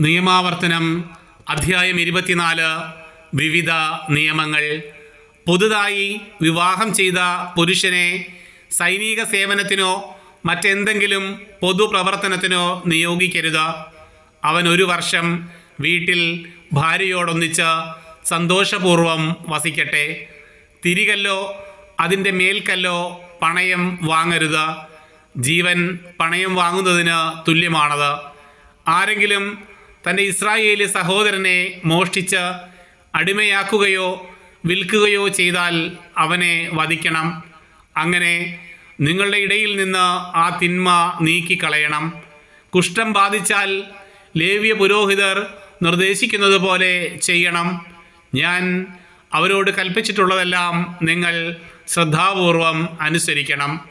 നിയമാവർത്തനം അധ്യായം ഇരുപത്തിനാല്. വിവിധ നിയമങ്ങൾ. പുതുതായി വിവാഹം ചെയ്ത പുരുഷനെ സൈനിക സേവനത്തിനോ മറ്റെന്തെങ്കിലും പൊതുപ്രവർത്തനത്തിനോ നിയോഗിക്കരുത്. അവൻ ഒരു വർഷം വീട്ടിൽ ഭാര്യയോടൊന്നിച്ച് സന്തോഷപൂർവം വസിക്കട്ടെ. തിരികല്ലോ അതിന്റെ മേൽക്കല്ലോ പണയം വാങ്ങരുത്. ജീവൻ പണയം വാങ്ങുന്നതിന് തുല്യമാണത്. ആരെങ്കിലും തന്റെ ഇസ്രായേലി സഹോദരനെ മോഷ്ടിച്ച് അടിമയാക്കുകയോ വിൽക്കുകയോ ചെയ്താൽ അവനെ വധിക്കണം. അങ്ങനെ നിങ്ങളുടെ ഇടയിൽ നിന്ന് ആ തിന്മ നീക്കിക്കളയണം. കുഷ്ഠം ബാധിച്ചാൽ ലേവ്യ പുരോഹിതർ നിർദ്ദേശിക്കുന്നത് പോലെ ചെയ്യണം. ഞാൻ അവരോട് കൽപ്പിച്ചിട്ടുള്ളതെല്ലാം നിങ്ങൾ ശ്രദ്ധാപൂർവം അനുസരിക്കണം.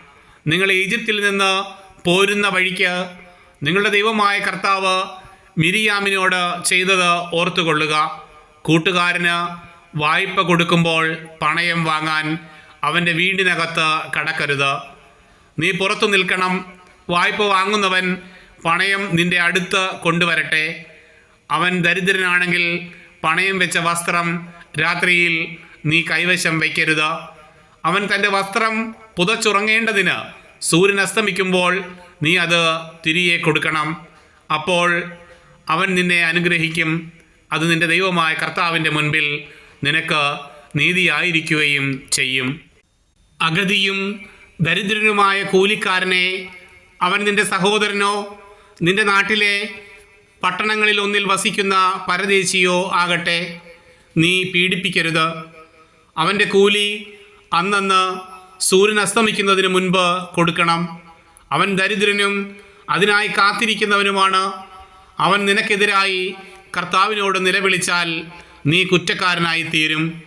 നിങ്ങൾ ഈജിപ്തിൽ നിന്ന് പോരുന്ന വഴിക്ക് നിങ്ങളുടെ ദൈവമായ കർത്താവ് മിരിയാമിനോട് ചെയ്തത് ഓർത്തുകൊള്ളുക. കൂട്ടുകാരന് വായ്പ കൊടുക്കുമ്പോൾ പണയം വാങ്ങാൻ അവന്റെ വീടിനകത്ത് കടക്കരുത്. നീ പുറത്തു നിൽക്കണം. വായ്പ വാങ്ങുന്നവൻ പണയം നിന്റെ അടുത്ത് കൊണ്ടുവരട്ടെ. അവൻ ദരിദ്രനാണെങ്കിൽ പണയം വെച്ച വസ്ത്രം രാത്രിയിൽ നീ കൈവശം വയ്ക്കരുത്. അവൻ തന്റെ വസ്ത്രം പുതച്ചുറങ്ങേണ്ടതിന് സൂര്യൻ അസ്തമിക്കുമ്പോൾ നീ അത് തിരികെ കൊടുക്കണം. അപ്പോൾ അവൻ നിന്നെ അനുഗ്രഹിക്കും. അത് നിന്റെ ദൈവമായ കർത്താവിന്റെ മുൻപിൽ നിനക്ക് നീതിയായിരിക്കുകയും ചെയ്യും. അഗതിയും ദരിദ്രനുമായ കൂലിക്കാരനെ അവൻ നിന്റെ സഹോദരനോ നിന്റെ നാട്ടിലെ പട്ടണങ്ങളിൽ ഒന്നിൽ വസിക്കുന്ന പരദേശിയോ ആകട്ടെ നീ പീഡിപ്പിക്കരുത്. അവന്റെ കൂലി അന്നന്ന് സൂര്യൻ അസ്തമിക്കുന്നതിന് മുൻപ് കൊടുക്കണം. അവൻ ദരിദ്രനും അതിനായി കാത്തിരിക്കുന്നവനുമാണ്. അവൻ നിനക്കെതിരായി കർത്താവിനോട് നിലവിളിച്ചാൽ നീ കുറ്റക്കാരനായി തീരും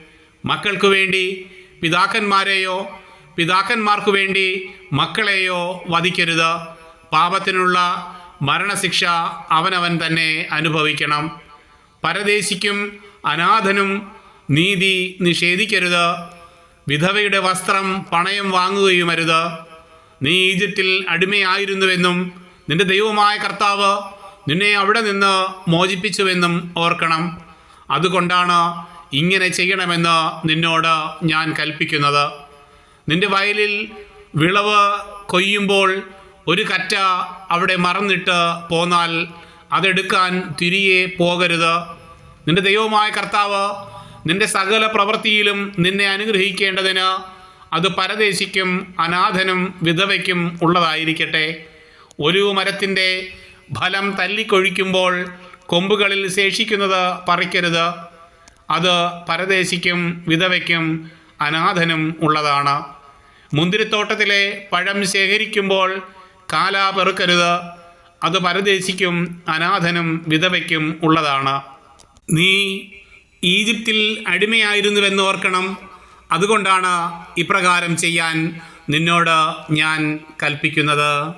മക്കൾക്കു വേണ്ടി പിതാക്കന്മാരെയോ പിതാക്കന്മാർക്കു വേണ്ടി മക്കളെയോ വധിക്കരുത്. പാപത്തിനുള്ള മരണശിക്ഷ അവനവൻ തന്നെ അനുഭവിക്കണം. പരദേശിക്കും അനാഥനും നീതി നിഷേധിക്കരുത്. വിധവയുടെ വസ്ത്രം പണയം വാങ്ങുകയുമരുത്. നീ ഈജിപ്തിൽ അടിമയായിരുന്നുവെന്നും നിന്റെ ദൈവമായ കർത്താവ് നിന്നെ അവിടെ നിന്ന് മോചിപ്പിച്ചുവെന്നും ഓർക്കണം. അതുകൊണ്ടാണ് ഇങ്ങനെ ചെയ്യണമെന്ന് നിന്നോട് ഞാൻ കൽപ്പിക്കുന്നത്. നിന്റെ വയലിൽ വിളവ് കൊയ്യുമ്പോൾ ഒരു കറ്റ അവിടെ മറന്നിട്ട് പോന്നാൽ അതെടുക്കാൻ തിരികെ പോകരുത്. നിന്റെ ദൈവമായ കർത്താവ് നിന്റെ സകല പ്രവൃത്തിയിലും നിന്നെ അനുഗ്രഹിക്കേണ്ടതിന് അത് പരദേശിക്കും അനാഥനും വിധവയ്ക്കും ഉള്ളതായിരിക്കട്ടെ. ഒരു മരത്തിന്റെ ഫലം തല്ലിക്കൊഴിക്കുമ്പോൾ കൊമ്പുകളിൽ ശേഷിക്കുന്നത് പറിക്കരുത്. അത് പരദേശിക്കും വിധവയ്ക്കും അനാഥനും ഉള്ളതാണ്. മുന്തിരിത്തോട്ടത്തിലെ പഴം ശേഖരിക്കുമ്പോൾ കാല പെറുക്കരുത്. അത് പരദേശിക്കും അനാഥനും വിധവയ്ക്കും ഉള്ളതാണ്. നീ ഈജിപ്തിൽ അടിമയായിരുന്നുവെന്ന് ഓർക്കണം. അതുകൊണ്ടാണ് ഇപ്രകാരം ചെയ്യാൻ നിന്നോട് ഞാൻ കൽപ്പിക്കുന്നത്.